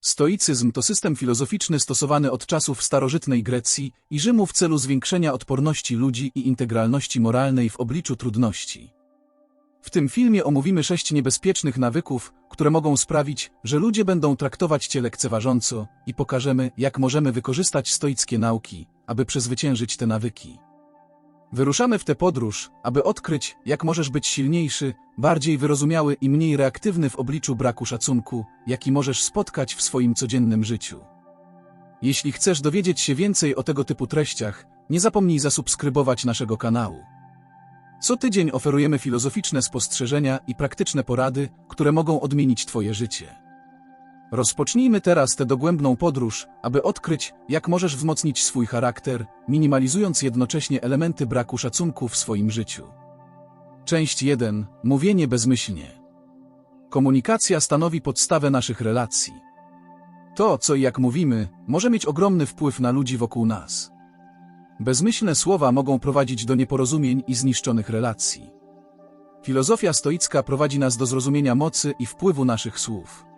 Stoicyzm to system filozoficzny stosowany od czasów starożytnej Grecji i Rzymu w celu zwiększenia odporności ludzi i integralności moralnej w obliczu trudności. W tym filmie omówimy sześć niebezpiecznych nawyków, które mogą sprawić, że ludzie będą traktować cię lekceważąco i pokażemy, jak możemy wykorzystać stoickie nauki, aby przezwyciężyć te nawyki. Wyruszamy w tę podróż, aby odkryć, jak możesz być silniejszy, bardziej wyrozumiały i mniej reaktywny w obliczu braku szacunku, jaki możesz spotkać w swoim codziennym życiu. Jeśli chcesz dowiedzieć się więcej o tego typu treściach, nie zapomnij zasubskrybować naszego kanału. Co tydzień oferujemy filozoficzne spostrzeżenia i praktyczne porady, które mogą odmienić Twoje życie. Rozpocznijmy teraz tę dogłębną podróż, aby odkryć, jak możesz wzmocnić swój charakter, minimalizując jednocześnie elementy braku szacunku w swoim życiu. Część 1. Mówienie bezmyślnie. Komunikacja stanowi podstawę naszych relacji. To, co i jak mówimy, może mieć ogromny wpływ na ludzi wokół nas. Bezmyślne słowa mogą prowadzić do nieporozumień i zniszczonych relacji. Filozofia stoicka prowadzi nas do zrozumienia mocy i wpływu naszych słów.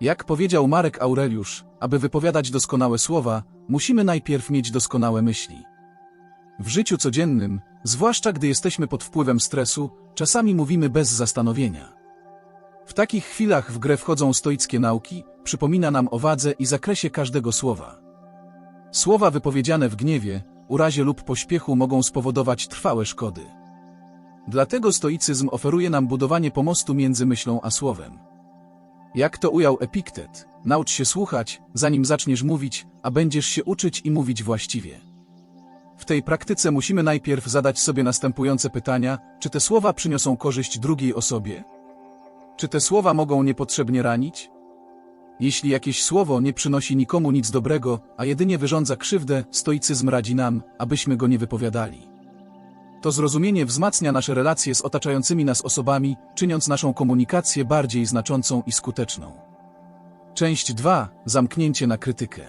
Jak powiedział Marek Aureliusz, aby wypowiadać doskonałe słowa, musimy najpierw mieć doskonałe myśli. W życiu codziennym, zwłaszcza gdy jesteśmy pod wpływem stresu, czasami mówimy bez zastanowienia. W takich chwilach w grę wchodzą stoickie nauki, przypomina nam o wadze i zakresie każdego słowa. Słowa wypowiedziane w gniewie, urazie lub pośpiechu mogą spowodować trwałe szkody. Dlatego stoicyzm oferuje nam budowanie pomostu między myślą a słowem. Jak to ujął Epiktet, naucz się słuchać, zanim zaczniesz mówić, a będziesz się uczyć i mówić właściwie. W tej praktyce musimy najpierw zadać sobie następujące pytania, czy te słowa przyniosą korzyść drugiej osobie? Czy te słowa mogą niepotrzebnie ranić? Jeśli jakieś słowo nie przynosi nikomu nic dobrego, a jedynie wyrządza krzywdę, stoicyzm radzi nam, abyśmy go nie wypowiadali. To zrozumienie wzmacnia nasze relacje z otaczającymi nas osobami, czyniąc naszą komunikację bardziej znaczącą i skuteczną. Część 2. Zamknięcie na krytykę.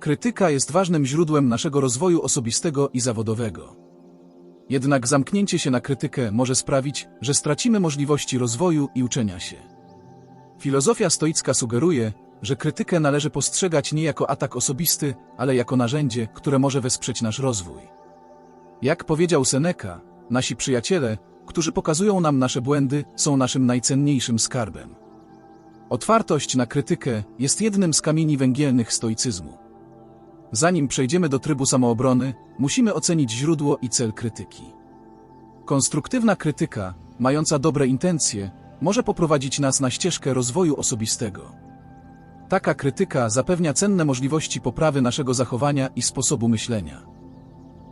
Krytyka jest ważnym źródłem naszego rozwoju osobistego i zawodowego. Jednak zamknięcie się na krytykę może sprawić, że stracimy możliwości rozwoju i uczenia się. Filozofia stoicka sugeruje, że krytykę należy postrzegać nie jako atak osobisty, ale jako narzędzie, które może wesprzeć nasz rozwój. Jak powiedział Seneca, nasi przyjaciele, którzy pokazują nam nasze błędy, są naszym najcenniejszym skarbem. Otwartość na krytykę jest jednym z kamieni węgielnych stoicyzmu. Zanim przejdziemy do trybu samoobrony, musimy ocenić źródło i cel krytyki. Konstruktywna krytyka, mająca dobre intencje, może poprowadzić nas na ścieżkę rozwoju osobistego. Taka krytyka zapewnia cenne możliwości poprawy naszego zachowania i sposobu myślenia.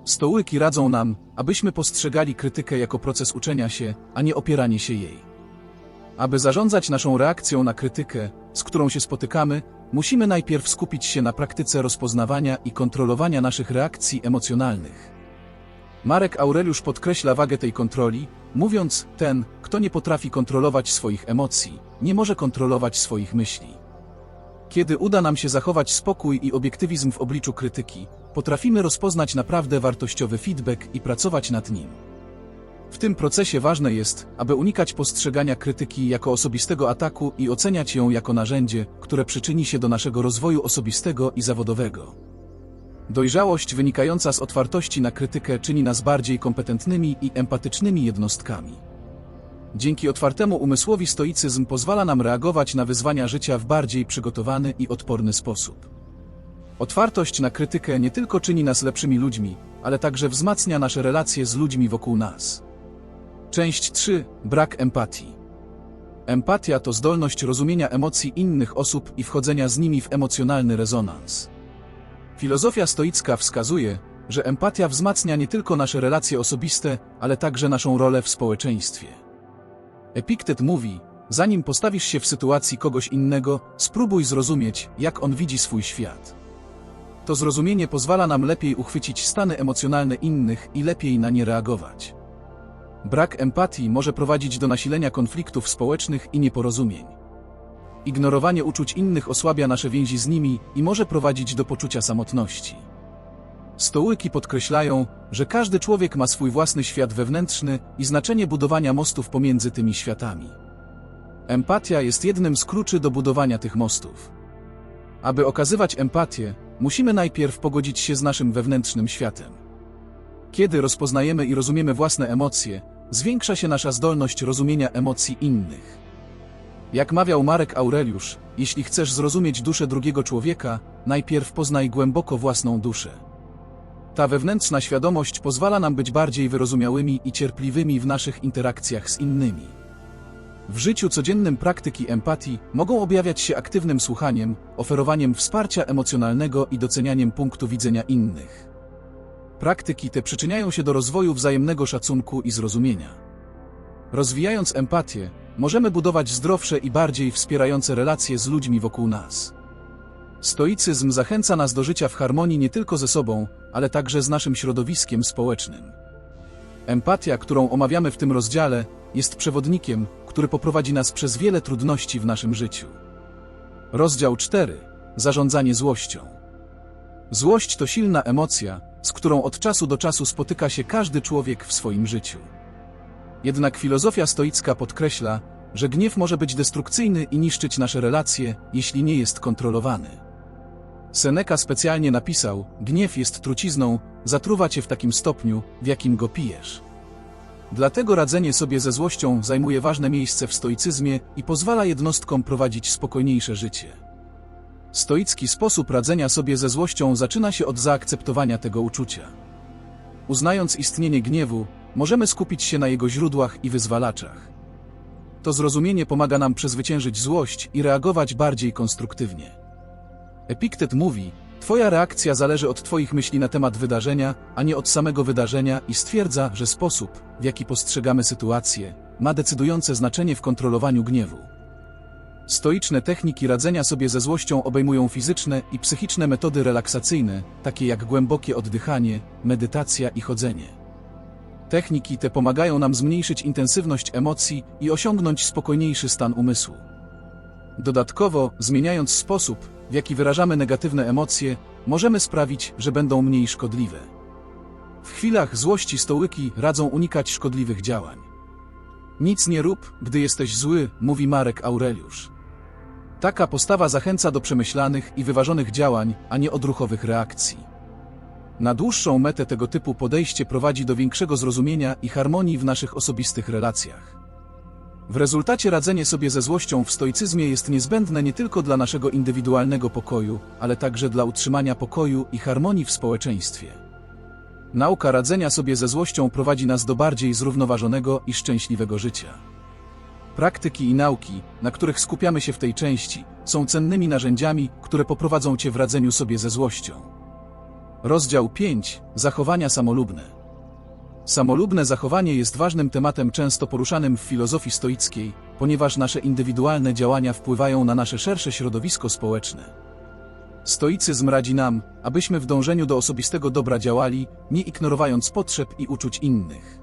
Stołyki radzą nam, abyśmy postrzegali krytykę jako proces uczenia się, a nie opieranie się jej. Aby zarządzać naszą reakcją na krytykę, z którą się spotykamy, musimy najpierw skupić się na praktyce rozpoznawania i kontrolowania naszych reakcji emocjonalnych. Marek Aureliusz podkreśla wagę tej kontroli, mówiąc: Ten, kto nie potrafi kontrolować swoich emocji, nie może kontrolować swoich myśli. Kiedy uda nam się zachować spokój i obiektywizm w obliczu krytyki, potrafimy rozpoznać naprawdę wartościowy feedback i pracować nad nim. W tym procesie ważne jest, aby unikać postrzegania krytyki jako osobistego ataku i oceniać ją jako narzędzie, które przyczyni się do naszego rozwoju osobistego i zawodowego. Dojrzałość wynikająca z otwartości na krytykę czyni nas bardziej kompetentnymi i empatycznymi jednostkami. Dzięki otwartemu umysłowi stoicyzm pozwala nam reagować na wyzwania życia w bardziej przygotowany i odporny sposób. Otwartość na krytykę nie tylko czyni nas lepszymi ludźmi, ale także wzmacnia nasze relacje z ludźmi wokół nas. Część 3. Brak empatii. Empatia to zdolność rozumienia emocji innych osób i wchodzenia z nimi w emocjonalny rezonans. Filozofia stoicka wskazuje, że empatia wzmacnia nie tylko nasze relacje osobiste, ale także naszą rolę w społeczeństwie. Epiktet mówi, zanim postawisz się w sytuacji kogoś innego, spróbuj zrozumieć, jak on widzi swój świat. To zrozumienie pozwala nam lepiej uchwycić stany emocjonalne innych i lepiej na nie reagować. Brak empatii może prowadzić do nasilenia konfliktów społecznych i nieporozumień. Ignorowanie uczuć innych osłabia nasze więzi z nimi i może prowadzić do poczucia samotności. Stołyki podkreślają, że każdy człowiek ma swój własny świat wewnętrzny i znaczenie budowania mostów pomiędzy tymi światami. Empatia jest jednym z kluczy do budowania tych mostów. Aby okazywać empatię, musimy najpierw pogodzić się z naszym wewnętrznym światem. Kiedy rozpoznajemy i rozumiemy własne emocje, zwiększa się nasza zdolność rozumienia emocji innych. Jak mawiał Marek Aureliusz, jeśli chcesz zrozumieć duszę drugiego człowieka, najpierw poznaj głęboko własną duszę. Ta wewnętrzna świadomość pozwala nam być bardziej wyrozumiałymi i cierpliwymi w naszych interakcjach z innymi. W życiu codziennym praktyki empatii mogą objawiać się aktywnym słuchaniem, oferowaniem wsparcia emocjonalnego i docenianiem punktu widzenia innych. Praktyki te przyczyniają się do rozwoju wzajemnego szacunku i zrozumienia. Rozwijając empatię, możemy budować zdrowsze i bardziej wspierające relacje z ludźmi wokół nas. Stoicyzm zachęca nas do życia w harmonii nie tylko ze sobą, ale także z naszym środowiskiem społecznym. Empatia, którą omawiamy w tym rozdziale, jest przewodnikiem, który poprowadzi nas przez wiele trudności w naszym życiu. Rozdział 4. Zarządzanie złością. Złość to silna emocja, z którą od czasu do czasu spotyka się każdy człowiek w swoim życiu. Jednak filozofia stoicka podkreśla, że gniew może być destrukcyjny i niszczyć nasze relacje, jeśli nie jest kontrolowany. Seneca specjalnie napisał: Gniew jest trucizną, zatruwa cię w takim stopniu, w jakim go pijesz. Dlatego radzenie sobie ze złością zajmuje ważne miejsce w stoicyzmie i pozwala jednostkom prowadzić spokojniejsze życie. Stoicki sposób radzenia sobie ze złością zaczyna się od zaakceptowania tego uczucia. Uznając istnienie gniewu, możemy skupić się na jego źródłach i wyzwalaczach. To zrozumienie pomaga nam przezwyciężyć złość i reagować bardziej konstruktywnie. Epiktet mówi, Twoja reakcja zależy od Twoich myśli na temat wydarzenia, a nie od samego wydarzenia i stwierdza, że sposób, w jaki postrzegamy sytuację, ma decydujące znaczenie w kontrolowaniu gniewu. Stoiczne techniki radzenia sobie ze złością obejmują fizyczne i psychiczne metody relaksacyjne, takie jak głębokie oddychanie, medytacja i chodzenie. Techniki te pomagają nam zmniejszyć intensywność emocji i osiągnąć spokojniejszy stan umysłu. Dodatkowo, zmieniając sposób, w jaki wyrażamy negatywne emocje, możemy sprawić, że będą mniej szkodliwe. W chwilach złości stołyki radzą unikać szkodliwych działań. Nic nie rób, gdy jesteś zły, mówi Marek Aureliusz. Taka postawa zachęca do przemyślanych i wyważonych działań, a nie odruchowych reakcji. Na dłuższą metę tego typu podejście prowadzi do większego zrozumienia i harmonii w naszych osobistych relacjach. W rezultacie radzenie sobie ze złością w stoicyzmie jest niezbędne nie tylko dla naszego indywidualnego pokoju, ale także dla utrzymania pokoju i harmonii w społeczeństwie. Nauka radzenia sobie ze złością prowadzi nas do bardziej zrównoważonego i szczęśliwego życia. Praktyki i nauki, na których skupiamy się w tej części, są cennymi narzędziami, które poprowadzą Cię w radzeniu sobie ze złością. Rozdział 5. Zachowania samolubne. Samolubne zachowanie jest ważnym tematem często poruszanym w filozofii stoickiej, ponieważ nasze indywidualne działania wpływają na nasze szersze środowisko społeczne. Stoicyzm radzi nam, abyśmy w dążeniu do osobistego dobra działali, nie ignorując potrzeb i uczuć innych.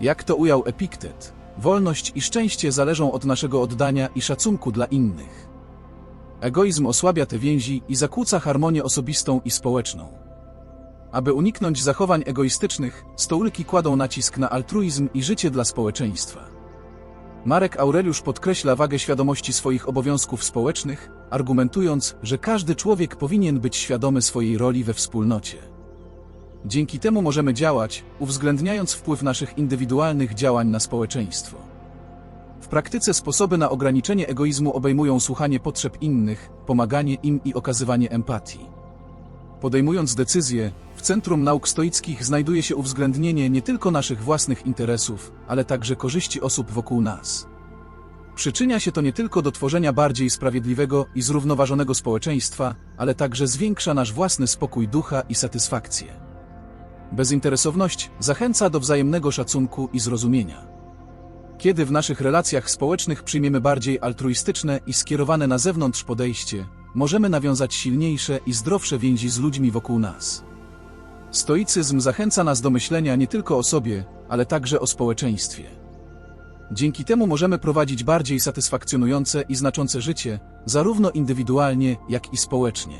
Jak to ujął Epiktet, wolność i szczęście zależą od naszego oddania i szacunku dla innych. Egoizm osłabia te więzi i zakłóca harmonię osobistą i społeczną. Aby uniknąć zachowań egoistycznych, stołki kładą nacisk na altruizm i życie dla społeczeństwa. Marek Aureliusz podkreśla wagę świadomości swoich obowiązków społecznych, argumentując, że każdy człowiek powinien być świadomy swojej roli we wspólnocie. Dzięki temu możemy działać, uwzględniając wpływ naszych indywidualnych działań na społeczeństwo. W praktyce sposoby na ograniczenie egoizmu obejmują słuchanie potrzeb innych, pomaganie im i okazywanie empatii. Podejmując decyzje, w centrum nauk stoickich znajduje się uwzględnienie nie tylko naszych własnych interesów, ale także korzyści osób wokół nas. Przyczynia się to nie tylko do tworzenia bardziej sprawiedliwego i zrównoważonego społeczeństwa, ale także zwiększa nasz własny spokój ducha i satysfakcję. Bezinteresowność zachęca do wzajemnego szacunku i zrozumienia. Kiedy w naszych relacjach społecznych przyjmiemy bardziej altruistyczne i skierowane na zewnątrz podejście, możemy nawiązać silniejsze i zdrowsze więzi z ludźmi wokół nas. Stoicyzm zachęca nas do myślenia nie tylko o sobie, ale także o społeczeństwie. Dzięki temu możemy prowadzić bardziej satysfakcjonujące i znaczące życie, zarówno indywidualnie, jak i społecznie.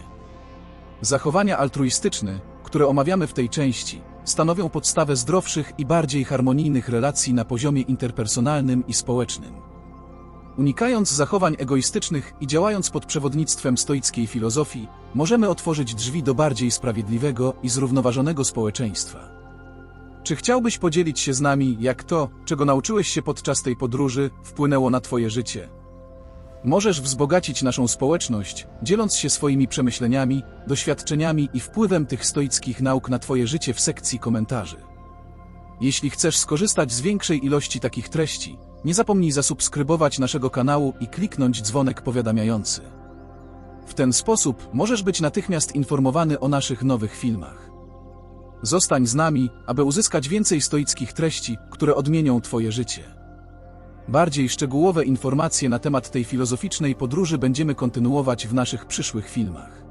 Zachowania altruistyczne, które omawiamy w tej części, stanowią podstawę zdrowszych i bardziej harmonijnych relacji na poziomie interpersonalnym i społecznym. Unikając zachowań egoistycznych i działając pod przewodnictwem stoickiej filozofii, możemy otworzyć drzwi do bardziej sprawiedliwego i zrównoważonego społeczeństwa. Czy chciałbyś podzielić się z nami, jak to, czego nauczyłeś się podczas tej podróży, wpłynęło na Twoje życie? Możesz wzbogacić naszą społeczność, dzieląc się swoimi przemyśleniami, doświadczeniami i wpływem tych stoickich nauk na Twoje życie w sekcji komentarzy. Jeśli chcesz skorzystać z większej ilości takich treści, nie zapomnij zasubskrybować naszego kanału i kliknąć dzwonek powiadamiający. W ten sposób możesz być natychmiast informowany o naszych nowych filmach. Zostań z nami, aby uzyskać więcej stoickich treści, które odmienią Twoje życie. Bardziej szczegółowe informacje na temat tej filozoficznej podróży będziemy kontynuować w naszych przyszłych filmach.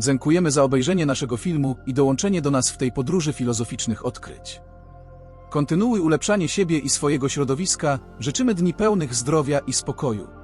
Dziękujemy za obejrzenie naszego filmu i dołączenie do nas w tej podróży filozoficznych odkryć. Kontynuuj ulepszanie siebie i swojego środowiska, życzymy dni pełnych zdrowia i spokoju.